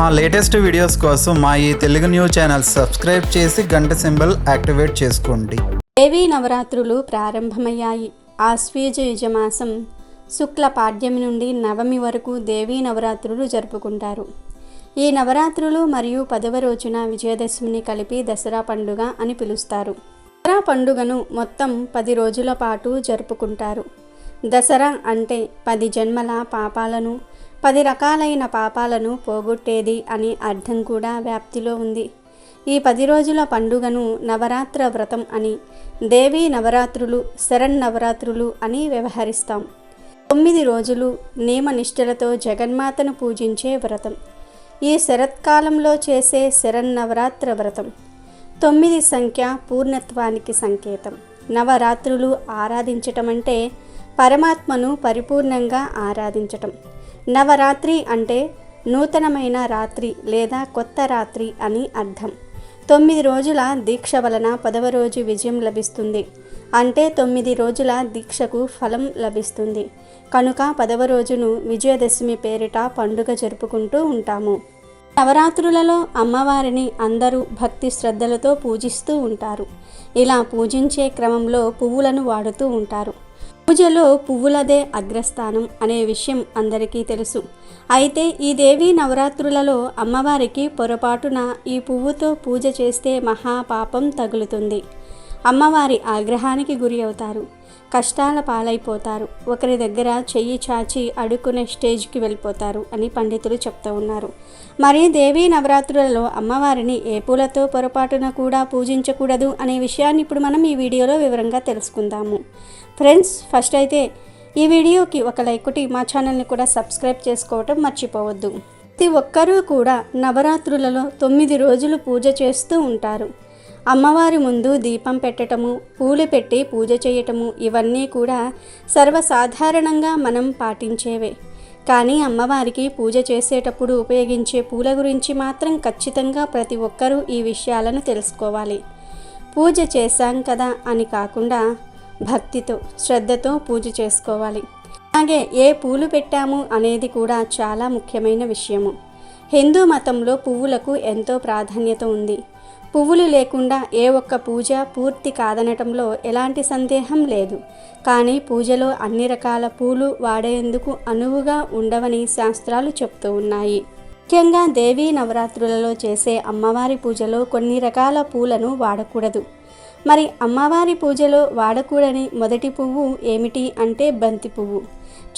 మా latest videos కోసం మా ఈ తెలుగు న్యూస్ ఛానల్ సబ్స్క్రైబ్ చేసి గంట సింబల్ యాక్టివేట్ చేసుకోండి. దేవీ నవరాత్రులు ప్రారంభమయ్యాయి. ఆశ్వీజ యుజమాసం శుక్ల పాడ్యమి నుండి నవమి వరకు దేవీ నవరాత్రులు జరుపుకుంటారు. ఈ నవరాత్రులు మరియు పదవ రోజున విజయదశమిని కలిపి దసరా పండుగ అని పిలుస్తారు. దసరా పండుగను మొత్తం పది రోజుల పాటు జరుపుకుంటారు. దసరా అంటే పది జన్మల పాపాలను పది రకాలైన పాపాలను పోగొట్టేది అని అర్థం కూడా వ్యాప్తిలో ఉంది. ఈ పది రోజుల పండుగను నవరాత్ర వ్రతం అని దేవీ నవరాత్రులు శరన్నవరాత్రులు అని వ్యవహరిస్తాం. తొమ్మిది రోజులు నియమనిష్టలతో జగన్మాతను పూజించే వ్రతం. ఈ శరత్కాలంలో చేసే శరన్నవరాత్ర వ్రతం. తొమ్మిది సంఖ్య పూర్ణత్వానికి సంకేతం. నవరాత్రులు ఆరాధించటం అంటే పరమాత్మను పరిపూర్ణంగా ఆరాధించటం. నవరాత్రి అంటే నూతనమైన రాత్రి లేదా కొత్త రాత్రి అని అర్థం. తొమ్మిది రోజుల దీక్ష వలన పదవ రోజు విజయం లభిస్తుంది. అంటే తొమ్మిది రోజుల దీక్షకు ఫలం లభిస్తుంది. కనుక పదవ రోజును విజయదశమి పేరిట పండుగ జరుపుకుంటూ ఉంటాము. నవరాత్రులలో అమ్మవారిని అందరూ భక్తి శ్రద్ధలతో పూజిస్తూ ఉంటారు. ఇలా పూజించే క్రమంలో పువ్వులను వాడుతూ ఉంటారు. పూజలో పువ్వులదే అగ్రస్థానం అనే విషయం అందరికీ తెలుసు. అయితే ఈ దేవీ నవరాత్రులలో అమ్మవారికి పొరపాటున ఈ పువ్వుతో పూజ చేస్తే మహాపాపం తగులుతుంది. అమ్మవారి ఆగ్రహానికి గురి అవుతారు. కష్టాల పాలైపోతారు. ఒకరి దగ్గర చెయ్యి చాచి అడుక్కునే స్టేజ్కి వెళ్ళిపోతారు అని పండితులు చెప్తూ ఉన్నారు. మరి దేవీ నవరాత్రులలో అమ్మవారిని ఏ పూలతో పొరపాటున కూడా పూజించకూడదు అనే విషయాన్ని ఇప్పుడు మనం ఈ వీడియోలో వివరంగా తెలుసుకుందాము. ఫ్రెండ్స్ ఫస్ట్ అయితే ఈ వీడియోకి ఒక లైక్ ఒకటి మా ఛానల్ని కూడా సబ్స్క్రైబ్ చేసుకోవటం మర్చిపోవద్దు. ప్రతి ఒక్కరూ కూడా నవరాత్రులలో తొమ్మిది రోజులు పూజ చేస్తూ ఉంటారు. అమ్మవారి ముందు దీపం పెట్టటము పూలు పెట్టి పూజ చేయటము ఇవన్నీ కూడా సర్వసాధారణంగా మనం పాటించేవే. కానీ అమ్మవారికి పూజ చేసేటప్పుడు ఉపయోగించే పూల గురించి మాత్రం ఖచ్చితంగా ప్రతి ఒక్కరూ ఈ విషయాలను తెలుసుకోవాలి. పూజ చేశాం కదా అని కాకుండా భక్తితో శ్రద్ధతో పూజ చేసుకోవాలి. అలాగే ఏ పూలు పెట్టాము అనేది కూడా చాలా ముఖ్యమైన విషయము. హిందూ మతంలో పువ్వులకు ఎంతో ప్రాధాన్యత ఉంది. పువ్వులు లేకుండా ఏ ఒక్క పూజ పూర్తి కాదనటంలో ఎలాంటి సందేహం లేదు. కానీ పూజలో అన్ని రకాల పూలు వాడేందుకు అనువుగా ఉండవని శాస్త్రాలు చెప్తూ ఉన్నాయి. ముఖ్యంగా దేవీ నవరాత్రులలో చేసే అమ్మవారి పూజలో కొన్ని రకాల పూలను వాడకూడదు. మరి అమ్మవారి పూజలో వాడకూడని మొదటి పువ్వు ఏమిటి అంటే బంతి పువ్వు.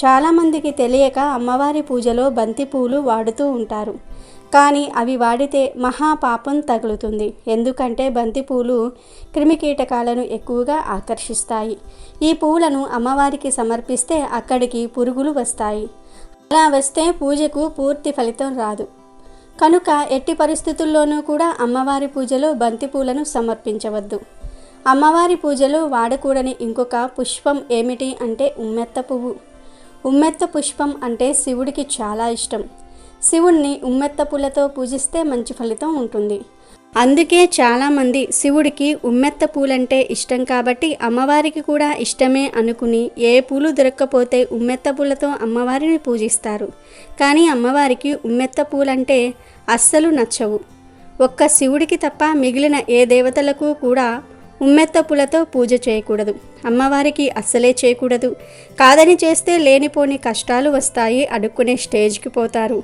చాలామందికి తెలియక అమ్మవారి పూజలో బంతి పువ్వులు వాడుతూ ఉంటారు. కానీ అవి వాడితే మహాపాపం తగులుతుంది. ఎందుకంటే బంతిపూలు క్రిమికీటకాలను ఎక్కువగా ఆకర్షిస్తాయి. ఈ పూలను అమ్మవారికి సమర్పిస్తే అక్కడికి పురుగులు వస్తాయి. అలా వస్తే పూజకు పూర్తి ఫలితం రాదు. కనుక ఎట్టి పరిస్థితుల్లోనూ కూడా అమ్మవారి పూజలో బంతిపూలను సమర్పించవద్దు. అమ్మవారి పూజలో వాడకూడని ఇంకొక పుష్పం ఏమిటి అంటే ఉమ్మెత్త పువ్వు. ఉమ్మెత్త పుష్పం అంటే శివుడికి చాలా ఇష్టం. శివుణ్ణి ఉమ్మెత్త పూలతో పూజిస్తే మంచి ఫలితం ఉంటుంది. అందుకే చాలామంది శివుడికి ఉమ్మెత్త పూలంటే ఇష్టం కాబట్టి అమ్మవారికి కూడా ఇష్టమే అనుకుని ఏ పూలు దొరక్కపోతే ఉమ్మెత్త పూలతో అమ్మవారిని పూజిస్తారు. కానీ అమ్మవారికి ఉమ్మెత్త పూలంటే అస్సలు నచ్చవు. ఒక్క శివుడికి తప్ప మిగిలిన ఏ దేవతలకు కూడా ఉమ్మెత్త పూలతో పూజ చేయకూడదు. అమ్మవారికి అస్సలే చేయకూడదు. కాదని చేస్తే లేనిపోని కష్టాలు వస్తాయి అడుక్కునే స్టేజ్కి పోతారు.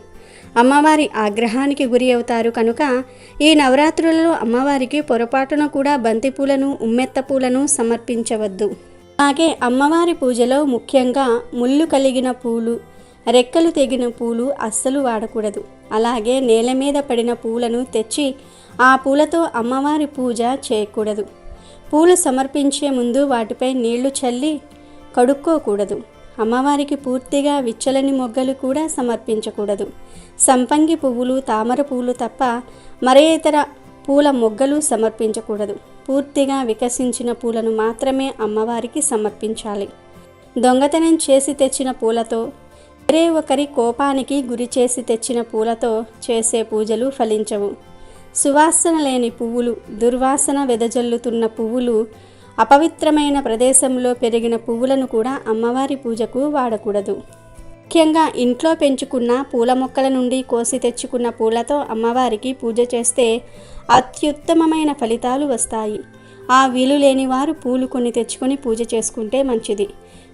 అమ్మవారి ఆగ్రహానికి గురి అవుతారు కనుక ఈ నవరాత్రులలో అమ్మవారికి పొరపాటున కూడా బంతిపూలను ఉమ్మెత్త పూలను సమర్పించవద్దు. అలాగే అమ్మవారి పూజలో ముఖ్యంగా ముళ్ళు కలిగిన పూలు రెక్కలు తెగిన పూలు అస్సలు వాడకూడదు. అలాగే నేల మీద పడిన పూలను తెచ్చి ఆ పూలతో అమ్మవారి పూజ చేయకూడదు. పూలు సమర్పించే ముందు వాటిపై నీళ్ళు చల్లి కడుక్కోకూడదు. అమ్మవారికి పూర్తిగా విచ్చలని మొగ్గలు కూడా సమర్పించకూడదు. సంపంగి పువ్వులు తామర పువ్వులు తప్ప మరే ఇతర పూల మొగ్గలు సమర్పించకూడదు. పూర్తిగా వికసించిన పూలను మాత్రమే అమ్మవారికి సమర్పించాలి. దొంగతనం చేసి తెచ్చిన పూలతో వేరే ఒకరి కోపానికి గురి చేసి తెచ్చిన పూలతో చేసే పూజలు ఫలించవు. సువాసన లేని పువ్వులు దుర్వాసన వెదజల్లుతున్న పువ్వులు అపవిత్రమైన ప్రదేశంలో పెరిగిన పువ్వులను కూడా అమ్మవారి పూజకు వాడకూడదు. ముఖ్యంగా ఇంట్లో పెంచుకున్న పూల మొక్కల నుండి కోసి తెచ్చుకున్న పూలతో అమ్మవారికి పూజ చేస్తే అత్యుత్తమమైన ఫలితాలు వస్తాయి. ఆ వీలు లేని వారు పూలు కొన్ని తెచ్చుకొని పూజ చేసుకుంటే మంచిది.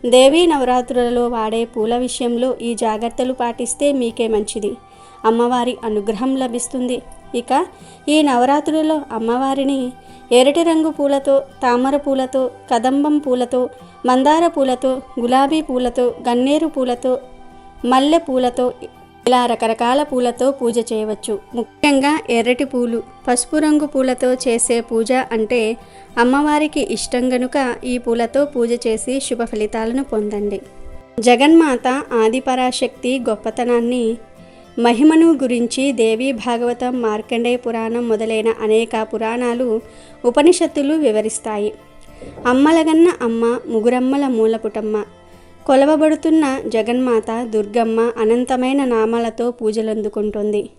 దేవీ నవరాత్రులలో వాడే పూల విషయంలో ఈ జాగ్రత్తలు పాటిస్తే మీకే మంచిది. అమ్మవారి అనుగ్రహం లభిస్తుంది. ఇక ఈ నవరాత్రులలో అమ్మవారిని ఎరటి రంగు పూలతో తామర పూలతో కదంబం పూలతో మందార పూలతో గులాబీ పూలతో గన్నేరు పూలతో మల్లె పూలతో ఇలా రకరకాల పూలతో పూజ చేయవచ్చు. ముఖ్యంగా ఎర్రటి పూలు పసుపు రంగు పూలతో చేసే పూజ అంటే అమ్మవారికి ఇష్టం గనుక ఈ పూలతో పూజ చేసి శుభ ఫలితాలను పొందండి. జగన్మాత ఆదిపరాశక్తి గొప్పతనాన్ని మహిమను గురించి దేవీ భాగవతం మార్కండేయ పురాణం మొదలైన అనేక పురాణాలు ఉపనిషత్తులు వివరిస్తాయి. అమ్మలగన్న అమ్మ ముగురమ్మల మూలపుటమ్మ కొలవబడుతున్న జగన్మాత దుర్గమ్మ అనంతమైన నామాలతో పూజలందుకుంటుంది.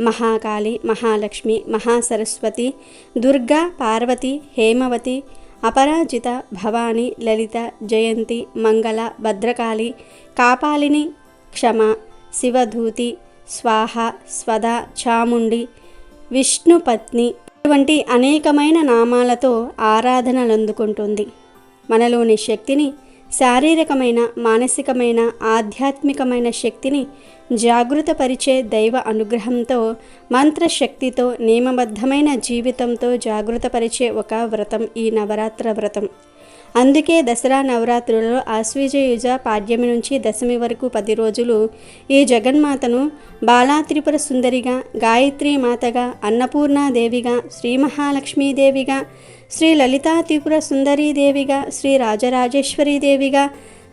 మహాకాళి మహాలక్ష్మి మహాసరస్వతి దుర్గా పార్వతి హేమవతి అపరాజిత భవాని లలిత జయంతి మంగళ భద్రకాళి కాపాలిని క్షమ శివధూతి స్వాహ స్వద చాముండి విష్ణుపత్ని ఇటువంటి అనేకమైన నామాలతో ఆరాధనలందుకుంటుంది. మనలోని శక్తిని శారీరకమైన మానసికమైన ఆధ్యాత్మికమైన శక్తిని జాగృతపరిచే దైవ అనుగ్రహంతో మంత్రశక్తితో నియమబద్ధమైన జీవితంతో జాగృతపరిచే ఒక వ్రతం ఈ నవరాత్ర వ్రతం. అందుకే దసరా నవరాత్రులలో ఆశ్వీజయుజ పాడ్యమి నుంచి దశమి వరకు పది రోజులు ఈ జగన్మాతను బాలా త్రిపుర సుందరిగా గాయత్రి మాతగా అన్నపూర్ణాదేవిగా శ్రీ మహాలక్ష్మీదేవిగా శ్రీ లలితా త్రిపుర సుందరీదేవిగా శ్రీ రాజరాజేశ్వరీదేవిగా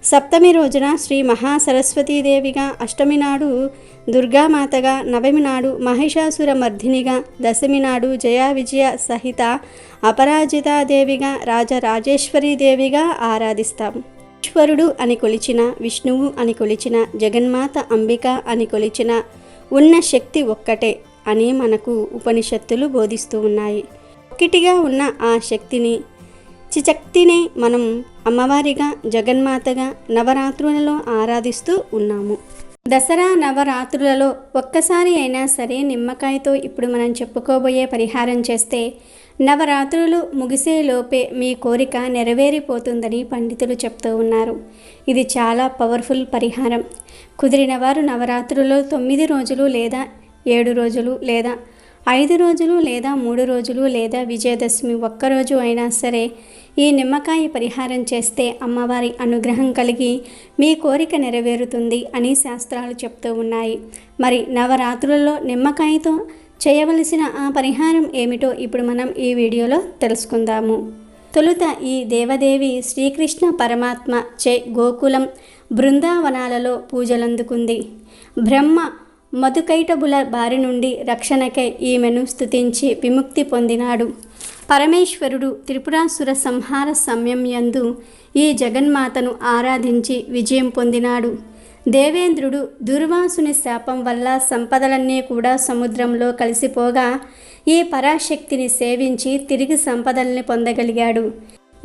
సప్తమి రోజున శ్రీ మహాసరస్వతీదేవిగా అష్టమి నాడు దుర్గామాతగా నవమి నాడు మహిషాసుర మర్ధినిగా దశమి నాడు జయా విజయ సహిత అపరాజితాదేవిగా రాజరాజేశ్వరీదేవిగా ఆరాధిస్తాం. ఈశ్వరుడు అని కొలిచిన విష్ణువు అని కొలిచిన జగన్మాత అంబిక అని కొలిచిన ఉన్న శక్తి ఒక్కటే అని మనకు ఉపనిషత్తులు బోధిస్తూ ఉన్నాయి. ఒక్కటిగా ఉన్న ఆ శక్తిని చిచక్తినే మనం అమ్మవారిగా జగన్మాతగా నవరాత్రులలో ఆరాధిస్తూ ఉన్నాము. దసరా నవరాత్రులలో ఒక్కసారి అయినా సరే నిమ్మకాయతో ఇప్పుడు మనం చెప్పుకోబోయే పరిహారం చేస్తే నవరాత్రులు ముగిసేలోపే మీ కోరిక నెరవేరిపోతుందని పండితులు చెప్తూ ఉన్నారు. ఇది చాలా పవర్ఫుల్ పరిహారం. కుదిరిన వారు నవరాత్రులలో తొమ్మిది రోజులు లేదా ఏడు రోజులు లేదా ఐదు రోజులు లేదా మూడు రోజులు లేదా విజయదశమి ఒక్కరోజు అయినా సరే ఈ నిమ్మకాయ పరిహారం చేస్తే అమ్మవారి అనుగ్రహం కలిగి మీ కోరిక నెరవేరుతుంది అని శాస్త్రాలు చెప్తూ ఉన్నాయి. మరి నవరాత్రులలో నిమ్మకాయతో చేయవలసిన ఆ పరిహారం ఏమిటో ఇప్పుడు మనం ఈ వీడియోలో తెలుసుకుందాము. తొలుత ఈ దేవదేవి శ్రీకృష్ణ పరమాత్మ చే గోకులం బృందావనాలలో పూజలందుకుంది. బ్రహ్మ మధుకైటబుల బారి నుండి రక్షణకై ఈమెను స్థుతించి విముక్తి పొందినాడు. పరమేశ్వరుడు త్రిపురాసుర సంహార సమయం యందు ఈ జగన్మాతను ఆరాధించి విజయం పొందినాడు. దేవేంద్రుడు దుర్వాసుని శాపం వల్ల సంపదలన్నీ కూడా సముద్రంలో కలిసిపోగా ఈ పరాశక్తిని సేవించి తిరిగి సంపదల్ని పొందగలిగాడు.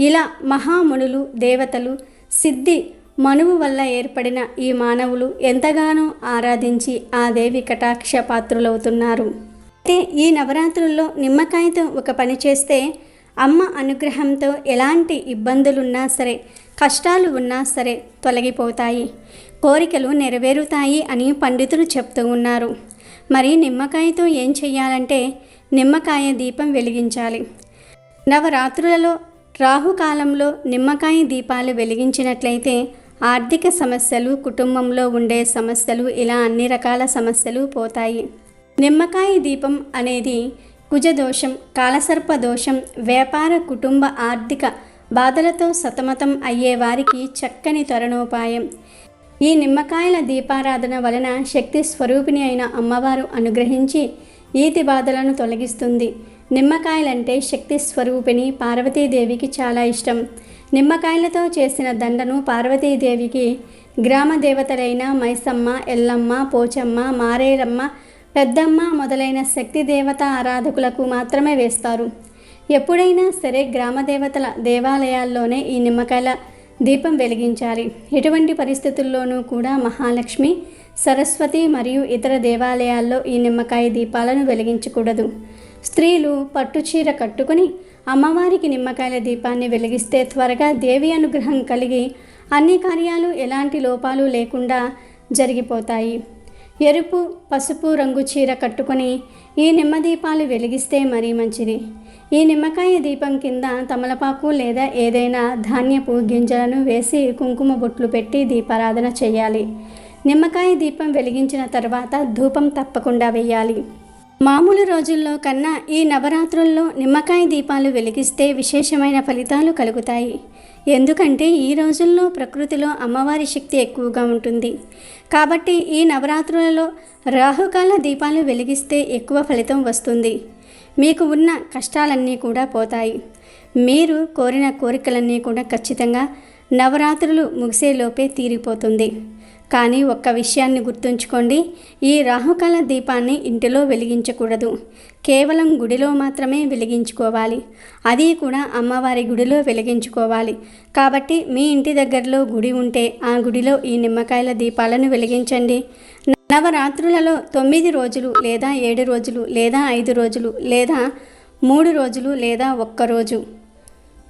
ఇలా మహామునులు దేవతలు సిద్ధి మనువు వల్ల ఏర్పడిన ఈ మానవులు ఎంతగానో ఆరాధించి ఆ దేవి కటాక్ష పాత్రులవుతున్నారు. అయితే ఈ నవరాత్రుల్లో నిమ్మకాయతో ఒక పని చేస్తే అమ్మ అనుగ్రహంతో ఎలాంటి ఇబ్బందులున్నా సరే కష్టాలు ఉన్నా సరే తొలగిపోతాయి. కోరికలు నెరవేరుతాయి అని పండితులు చెప్తూ ఉన్నారు. మరి నిమ్మకాయతో ఏం చెయ్యాలంటే నిమ్మకాయ దీపం వెలిగించాలి. నవరాత్రులలో రాహుకాలంలో నిమ్మకాయ దీపాలు వెలిగించినట్లయితే ఆర్థిక సమస్యలు కుటుంబంలో ఉండే సమస్యలు ఇలా అన్ని రకాల సమస్యలు పోతాయి. నిమ్మకాయ దీపం అనేది కుజదోషం కాలసర్ప దోషం వ్యాపార కుటుంబ ఆర్థిక బాధలతో సతమతం అయ్యే వారికి చక్కని తరుణోపాయం. ఈ నిమ్మకాయల దీపారాధన వలన శక్తి స్వరూపిణి అయిన అమ్మవారు అనుగ్రహించి ఈతి బాధలను తొలగిస్తుంది. నిమ్మకాయలంటే శక్తి స్వరూపిణి పార్వతీదేవికి చాలా ఇష్టం. నిమ్మకాయలతో చేసిన దండను పార్వతీదేవికి గ్రామ దేవతలైన మైసమ్మ ఎల్లమ్మ పోచమ్మ మారేరమ్మ పెద్దమ్మ మొదలైన శక్తి దేవత ఆరాధకులకు మాత్రమే వేస్తారు. ఎప్పుడైనా సరే గ్రామ దేవతల దేవాలయాల్లోనే ఈ నిమ్మకాయల దీపం వెలిగించాలి. ఎటువంటి పరిస్థితుల్లోనూ కూడా మహాలక్ష్మి సరస్వతి మరియు ఇతర దేవాలయాల్లో ఈ నిమ్మకాయ దీపాలను వెలిగించకూడదు. స్త్రీలు పట్టుచీర కట్టుకుని అమ్మవారికి నిమ్మకాయల దీపాన్ని వెలిగిస్తే త్వరగా దేవి అనుగ్రహం కలిగి అన్ని కార్యాలు ఎలాంటి లోపాలు లేకుండా జరిగిపోతాయి. ఎరుపు పసుపు రంగు చీర కట్టుకొని ఈ నిమ్మ దీపాలు వెలిగిస్తే మరీ మంచిది. ఈ నిమ్మకాయ దీపం కింద తమలపాకు లేదా ఏదైనా ధాన్యపు గింజలను వేసి కుంకుమ బొట్లు పెట్టి దీపారాధన చేయాలి. నిమ్మకాయ దీపం వెలిగించిన తర్వాత ధూపం తప్పకుండా వేయాలి మామూలు రోజుల్లో కన్నా ఈ నవరాత్రుల్లో నిమ్మకాయ దీపాలు వెలిగిస్తే విశేషమైన ఫలితాలు కలుగుతాయి. ఎందుకంటే ఈ రోజుల్లో ప్రకృతిలో అమ్మవారి శక్తి ఎక్కువగా ఉంటుంది. కాబట్టి ఈ నవరాత్రులలో రాహుకాల దీపాలు వెలిగిస్తే ఎక్కువ ఫలితం వస్తుంది. మీకు ఉన్న కష్టాలన్నీ కూడా పోతాయి. మీరు కోరిన కోరికలన్నీ కూడా ఖచ్చితంగా నవరాత్రులు ముగిసేలోపే తీరిపోతుంది. కానీ ఒక్క విషయాన్ని గుర్తుంచుకోండి ఈ రాహుకాల దీపాన్ని ఇంటిలో వెలిగించకూడదు. కేవలం గుడిలో మాత్రమే వెలిగించుకోవాలి. అది కూడా అమ్మవారి గుడిలో వెలిగించుకోవాలి. కాబట్టి మీ ఇంటి దగ్గరలో గుడి ఉంటే ఆ గుడిలో ఈ నిమ్మకాయల దీపాలను వెలిగించండి. నవరాత్రులలో తొమ్మిది రోజులు లేదా ఏడు రోజులు లేదా ఐదు రోజులు లేదా మూడు రోజులు లేదా ఒక్క రోజు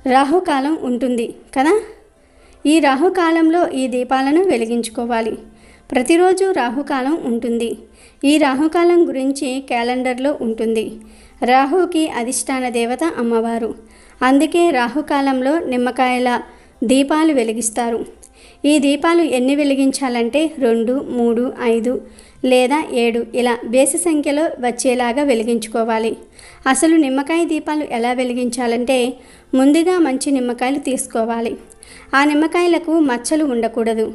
రాహుకాలం ఉంటుంది కదా? ఈ రాహుకాలంలో ఈ దీపాలను వెలిగించుకోవాలి. ప్రతిరోజు రాహుకాలం ఉంటుంది. ఈ రాహుకాలం గురించి క్యాలెండర్లో ఉంటుంది. రాహుకి అధిష్టాన దేవత అమ్మవారు. అందుకే రాహుకాలంలో నిమ్మకాయల దీపాలు వెలిగిస్తారు. ఈ దీపాలు ఎన్ని వెలిగించాలంటే రెండు మూడు ఐదు లేదా ఏడు. ఇలా బేసి సంఖ్యలో వచ్చేలాగా వెలిగించుకోవాలి. అసలు నిమ్మకాయ దీపాలు ఎలా వెలిగించాలంటే ముందుగా మంచి నిమ్మకాయలు తీసుకోవాలి. ఆ నిమ్మకాయలకు మచ్చలు ఉండకూడదు.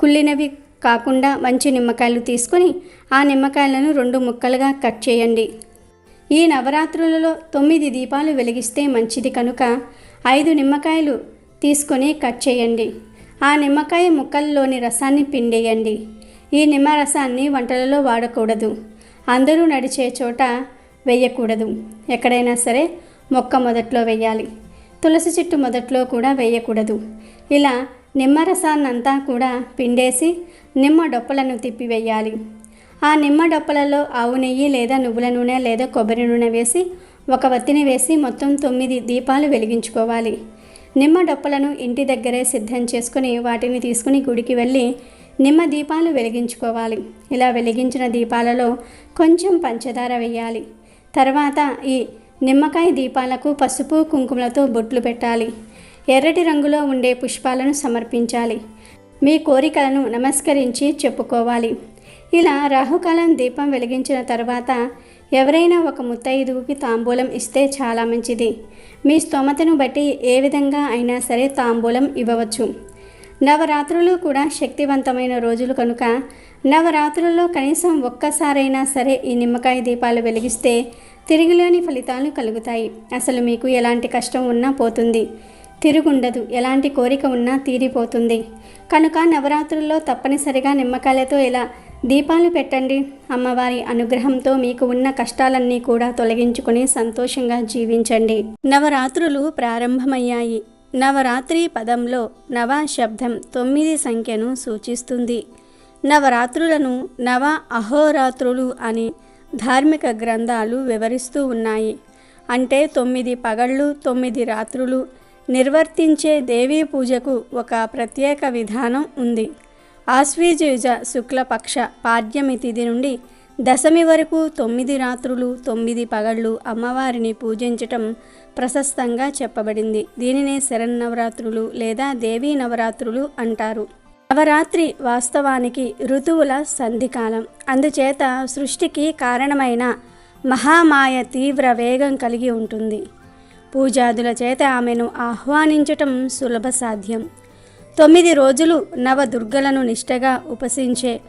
కుళ్ళినవి కాకుండా మంచి నిమ్మకాయలు తీసుకొని ఆ నిమ్మకాయలను రెండు ముక్కలుగా కట్ చేయండి. ఈ నవరాత్రులలో తొమ్మిది దీపాలు వెలిగిస్తే మంచిది కనుక ఐదు నిమ్మకాయలు తీసుకొని కట్ చేయండి. ఆ నిమ్మకాయ ముక్కల్లోని రసాన్ని పిండేయండి. ఈ నిమ్మరసాన్ని వంటలలో వాడకూడదు. అందరూ నడిచే చోట వేయకూడదు. ఎక్కడైనా సరే మొక్క మొదట్లో వేయాలి. తులసి చెట్టు మొదట్లో కూడా వేయకూడదు. ఇలా నిమ్మరసాన్నంతా కూడా పిండేసి నిమ్మ డొప్పలను తిప్పివేయాలి. ఆ నిమ్మ డొప్పలలో ఆవు నెయ్యి లేదా నువ్వుల నూనె లేదా కొబ్బరి నూనె వేసి ఒక వత్తిని వేసి మొత్తం తొమ్మిది దీపాలు వెలిగించుకోవాలి. నిమ్మ డొప్పలను ఇంటి దగ్గరే సిద్ధం చేసుకుని వాటిని తీసుకుని గుడికి వెళ్ళి నిమ్మ దీపాలు వెలిగించుకోవాలి. ఇలా వెలిగించిన దీపాలలో కొంచెం పంచదార వేయాలి తర్వాత ఈ నిమ్మకాయ దీపాలకు పసుపు కుంకుమలతో బొట్లు పెట్టాలి. ఎర్రటి రంగులో ఉండే పుష్పాలను సమర్పించాలి. మీ కోరికలను నమస్కరించి చెప్పుకోవాలి. ఇలా రాహుకాలం దీపం వెలిగించిన తర్వాత ఎవరైనా ఒక ముత్తైదువుకి తాంబూలం ఇస్తే చాలా మంచిది. మీ స్తోమతను బట్టి ఏ విధంగా అయినా సరే తాంబూలం ఇవ్వవచ్చు. నవరాత్రులు కూడా శక్తివంతమైన రోజులు కనుక నవరాత్రుల్లో కనీసం ఒక్కసారైనా సరే ఈ నిమ్మకాయ దీపాలు వెలిగిస్తే తిరిగిలేని ఫలితాలు కలుగుతాయి. అసలు మీకు ఎలాంటి కష్టం ఉన్నా పోతుంది. తిరుగుండదు. ఎలాంటి కోరిక ఉన్నా తీరిపోతుంది. కనుక నవరాత్రుల్లో తప్పనిసరిగా నిమ్మకాయలతో ఇలా దీపాలు పెట్టండి? అమ్మవారి అనుగ్రహంతో మీకు ఉన్న కష్టాలన్నీ కూడా తొలగించుకుని సంతోషంగా జీవించండి. నవరాత్రులు ప్రారంభమయ్యాయి. నవరాత్రి పదంలో నవ శబ్దం తొమ్మిది సంఖ్యను సూచిస్తుంది. నవరాత్రులను నవ అహోరాత్రులు అని ధార్మిక గ్రంథాలు వివరిస్తూ ఉన్నాయి. అంటే తొమ్మిది పగళ్ళు తొమ్మిది రాత్రులు నిర్వర్తించే దేవీ పూజకు ఒక ప్రత్యేక విధానం ఉంది. ఆశ్వీజుజ శుక్లపక్ష పాడ్యమి తిథి నుండి దశమి వరకు తొమ్మిది రాత్రులు తొమ్మిది పగళ్ళు అమ్మవారిని పూజించటం ప్రశస్తంగా చెప్పబడింది. దీనినే శరన్నవరాత్రులు లేదా దేవీ నవరాత్రులు అంటారు. నవరాత్రి వాస్తవానికి ఋతువుల సంధికాలం. అందుచేత సృష్టికి కారణమైన మహామాయ తీవ్ర వేగం కలిగి ఉంటుంది. పూజాదుల చేత ఆమెను ఆహ్వానించటం సులభ సాధ్యం. తొమ్మిది రోజులు నవదుర్గలను నిష్టగా ఉపసించే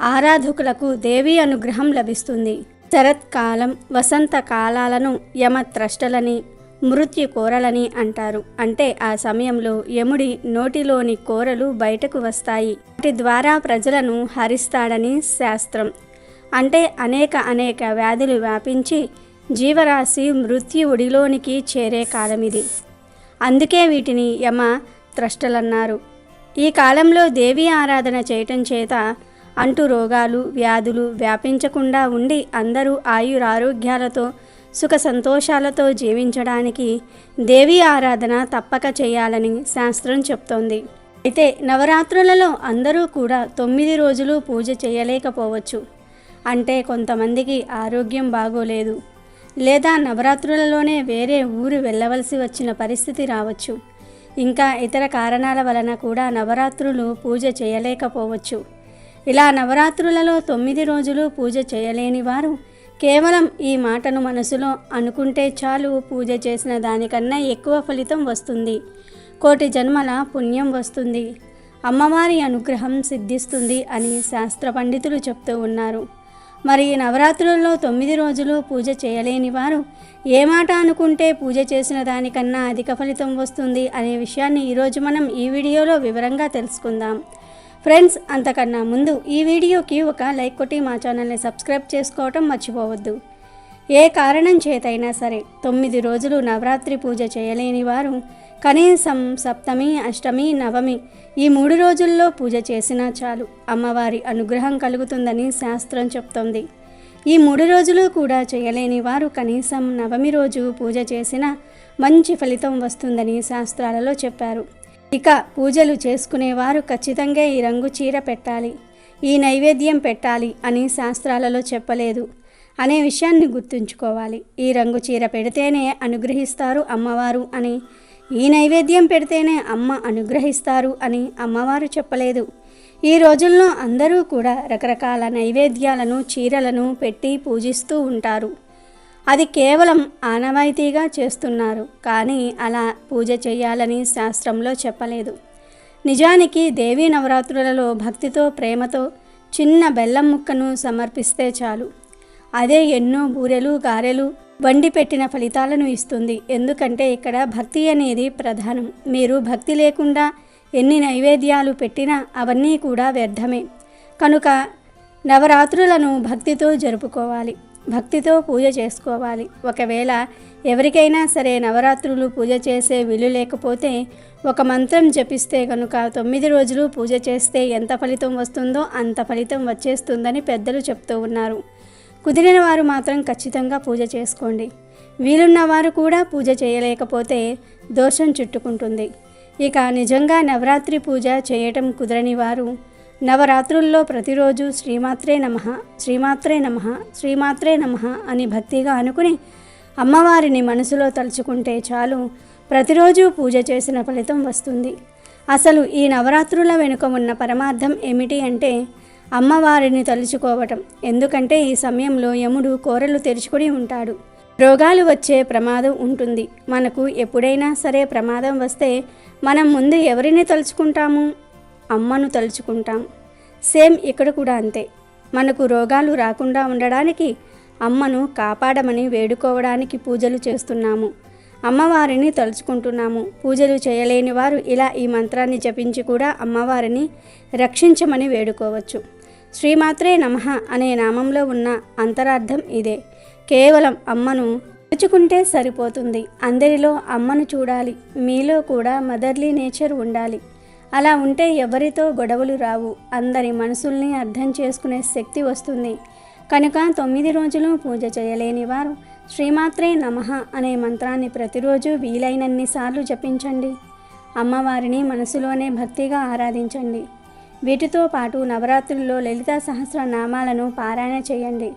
ఆరాధకులకు దేవీ అనుగ్రహం లభిస్తుంది. శరత్కాలం వసంత కాలాలను యమత్రష్టలని మృత్యు కోరలని అంటారు. అంటే ఆ సమయంలో యముడి నోటిలోని కోరలు బయటకు వస్తాయి. వాటి ద్వారా ప్రజలను హరిస్తాడని శాస్త్రం. అంటే అనేక అనేక వ్యాధులు వ్యాపించి జీవరాశి మృత్యువుడిలోనికి చేరే కాలమిది. అందుకే వీటిని యమ త్రష్టలన్నారు. ఈ కాలంలో దేవి ఆరాధన చేయటం చేత అంటు రోగాలు వ్యాధులు వ్యాపించకుండా ఉండి అందరూ ఆయురారోగ్యాలతో సుఖ సంతోషాలతో జీవించడానికి దేవీ ఆరాధన తప్పక చేయాలని శాస్త్రం చెప్తోంది. అయితే నవరాత్రులలో అందరూ కూడా తొమ్మిది రోజులు పూజ చేయలేకపోవచ్చు. అంటే కొంతమందికి ఆరోగ్యం బాగోలేదు. లేదా నవరాత్రులలోనే వేరే ఊరు వెళ్ళవలసి వచ్చిన పరిస్థితి రావచ్చు. ఇంకా ఇతర కారణాల వలన కూడా నవరాత్రులు పూజ చేయలేకపోవచ్చు. ఇలా నవరాత్రులలో తొమ్మిది రోజులు పూజ చేయలేని వారు కేవలం ఈ మాటను మనసులో అనుకుంటే చాలు పూజ చేసిన దానికన్నా ఎక్కువ ఫలితం వస్తుంది. కోటి జన్మల పుణ్యం వస్తుంది. అమ్మవారి అనుగ్రహం సిద్ధిస్తుంది అని శాస్త్ర పండితులు చెప్తూ ఉన్నారు. మరి ఈ తొమ్మిది రోజులు పూజ చేయలేని వారు ఏ మాట అనుకుంటే పూజ చేసిన దానికన్నా అధిక ఫలితం వస్తుంది అనే విషయాన్ని ఈరోజు మనం ఈ వీడియోలో వివరంగా తెలుసుకుందాం. ఫ్రెండ్స్ అంతకన్నా ముందు ఈ వీడియోకి ఒక లైక్ కొట్టి మా ఛానల్ని సబ్స్క్రైబ్ చేసుకోవటం మర్చిపోవద్దు. ఏ కారణం చేతైనా సరే తొమ్మిది రోజులు నవరాత్రి పూజ చేయలేని వారు కనీసం సప్తమి అష్టమి నవమి ఈ మూడు రోజుల్లో పూజ చేసినా చాలు. అమ్మవారి అనుగ్రహం కలుగుతుందని శాస్త్రం చెప్తోంది. ఈ మూడు రోజులు కూడా చేయలేని వారు కనీసం నవమి రోజు పూజ చేసినా మంచి ఫలితం వస్తుందని శాస్త్రాలలో చెప్పారు. ఇక పూజలు చేసుకునేవారు ఖచ్చితంగా ఈ రంగు చీర పెట్టాలి ఈ నైవేద్యం పెట్టాలి అని శాస్త్రాలలో చెప్పలేదు. అనే విషయాన్ని గుర్తుంచుకోవాలి. ఈ రంగు చీర పెడితేనే అనుగ్రహిస్తారు అమ్మవారు అని ఈ నైవేద్యం పెడితేనే అమ్మ అనుగ్రహిస్తారు అని అమ్మవారు చెప్పలేదు. ఈ రోజుల్లో అందరూ కూడా రకరకాల నైవేద్యాలను చీరలను పెట్టి పూజిస్తూ ఉంటారు. అది కేవలం ఆనవాయితీగా చేస్తున్నారు కానీ అలా పూజ చేయాలని శాస్త్రంలో చెప్పలేదు. నిజానికి దేవీ నవరాత్రులలో భక్తితో ప్రేమతో చిన్న బెల్లం ముక్కను సమర్పిస్తే చాలు. అదే ఎన్నో బూరెలు గారెలు వండి పెట్టిన ఫలితాలను ఇస్తుంది. ఎందుకంటే ఇక్కడ భక్తి అనేది ప్రధానం. మీరు భక్తి లేకుండా ఎన్ని నైవేద్యాలు పెట్టినా అవన్నీ కూడా వ్యర్థమే. కనుక నవరాత్రులను భక్తితో జరుపుకోవాలి. భక్తితో పూజ చేసుకోవాలి. ఒకవేళ ఎవరికైనా సరే నవరాత్రులు పూజ చేసే వీలు లేకపోతే ఒక మంత్రం జపిస్తే కనుక తొమ్మిది రోజులు పూజ చేస్తే ఎంత ఫలితం వస్తుందో అంత ఫలితం వచ్చేస్తుందని పెద్దలు చెప్తూ ఉన్నారు. కుదిరిన వారు మాత్రం ఖచ్చితంగా పూజ చేసుకోండి. వీలున్న వారు కూడా పూజ చేయలేకపోతే దోషం చుట్టుకుంటుంది. ఇక నిజంగా నవరాత్రి పూజ చేయటం కుదరని వారు నవరాత్రుల్లో ప్రతిరోజు శ్రీమాత్రే నమ శ్రీమాత్రే నమ శ్రీమాత్రే నమ అని భక్తిగా అనుకుని అమ్మవారిని మనసులో తలుచుకుంటే చాలు ప్రతిరోజు పూజ చేసిన ఫలితం వస్తుంది. అసలు ఈ నవరాత్రుల వెనుక ఉన్న పరమార్థం ఏమిటి అంటే అమ్మవారిని తలుచుకోవటం. ఎందుకంటే ఈ సమయంలో యముడు కోరలు తెరుచుకొని ఉంటాడు. రోగాలు వచ్చే ప్రమాదం ఉంటుంది. మనకు ఎప్పుడైనా సరే ప్రమాదం వస్తే మనం ముందు ఎవరిని తలుచుకుంటాము? అమ్మను తలుచుకుంటాం. సేమ్ ఇక్కడ కూడా అంతే. మనకు రోగాలు రాకుండా ఉండడానికి అమ్మను కాపాడమని వేడుకోవడానికి పూజలు చేస్తున్నాము. అమ్మవారిని తలుచుకుంటున్నాము. పూజలు చేయలేని వారు ఇలా ఈ మంత్రాన్ని జపించి కూడా అమ్మవారిని రక్షించమని వేడుకోవచ్చు. శ్రీమాత్రే నమః అనే నామంలో ఉన్న అంతరార్థం ఇదే. కేవలం అమ్మను తలుచుకుంటే సరిపోతుంది. అందరిలో అమ్మను చూడాలి. మీలో కూడా మదర్లీ నేచర్ ఉండాలి. అలా ఉంటే ఎవరితో గొడవలు రావు. అందరి మనసుల్ని అర్థం చేసుకునే శక్తి వస్తుంది. కనుక తొమ్మిది రోజులు పూజ చేయలేని వారు శ్రీమాత్రే నమః అనే మంత్రాన్ని ప్రతిరోజు వీలైనన్నిసార్లు జపించండి. అమ్మవారిని మనసులోనే భక్తిగా ఆరాధించండి. వీటితో పాటు నవరాత్రుల్లో లలితా సహస్ర నామాలను పారాయణ చేయండి.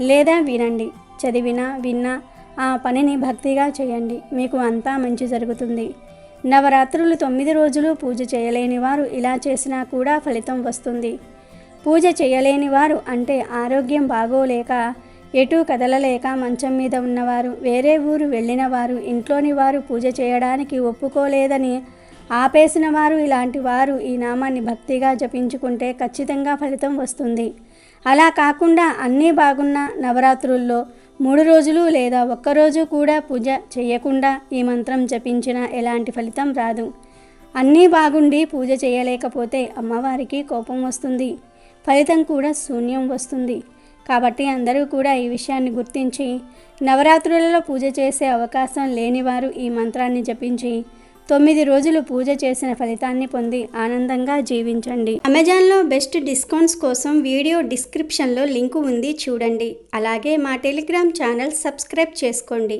లేదా వినండి. చదివినా విన్నా ఆ పనిని భక్తిగా చేయండి. మీకు అంతా మంచి జరుగుతుంది. నవరాత్రులు తొమ్మిది రోజులు పూజ చేయలేని వారు ఇలా చేసినా కూడా ఫలితం వస్తుంది. పూజ చేయలేని వారు అంటే ఆరోగ్యం బాగోలేక ఎటూ కదలలేక మంచం మీద ఉన్నవారు వేరే ఊరు వెళ్ళిన వారు ఇంట్లోని వారు పూజ చేయడానికి ఒప్పుకోలేదని ఆపేసిన వారు ఇలాంటి వారు ఈ నామాన్ని భక్తిగా జపించుకుంటే ఖచ్చితంగా ఫలితం వస్తుంది. అలా కాకుండా అన్నీ బాగున్న నవరాత్రుల్లో మూడు రోజులు లేదా ఒక్కరోజు కూడా పూజ చేయకుండా ఈ మంత్రం జపించినా ఎలాంటి ఫలితం రాదు. అన్నీ బాగుండి పూజ చేయలేకపోతే అమ్మవారికి కోపం వస్తుంది. ఫలితం కూడా శూన్యం వస్తుంది. కాబట్టి అందరూ కూడా ఈ విషయాన్ని గుర్తించి నవరాత్రులలో పూజ చేసే అవకాశం లేనివారు ఈ మంత్రాన్ని జపించి తొమ్మిది రోజులు పూజ చేసిన ఫలితాన్ని పొంది ఆనందంగా జీవించండి. అమెజాన్లో బెస్ట్ డిస్కౌంట్స్ కోసం వీడియో డిస్క్రిప్షన్లో లింకు ఉంది చూడండి. అలాగే మా టెలిగ్రామ్ ఛానల్ సబ్స్క్రైబ్ చేసుకోండి.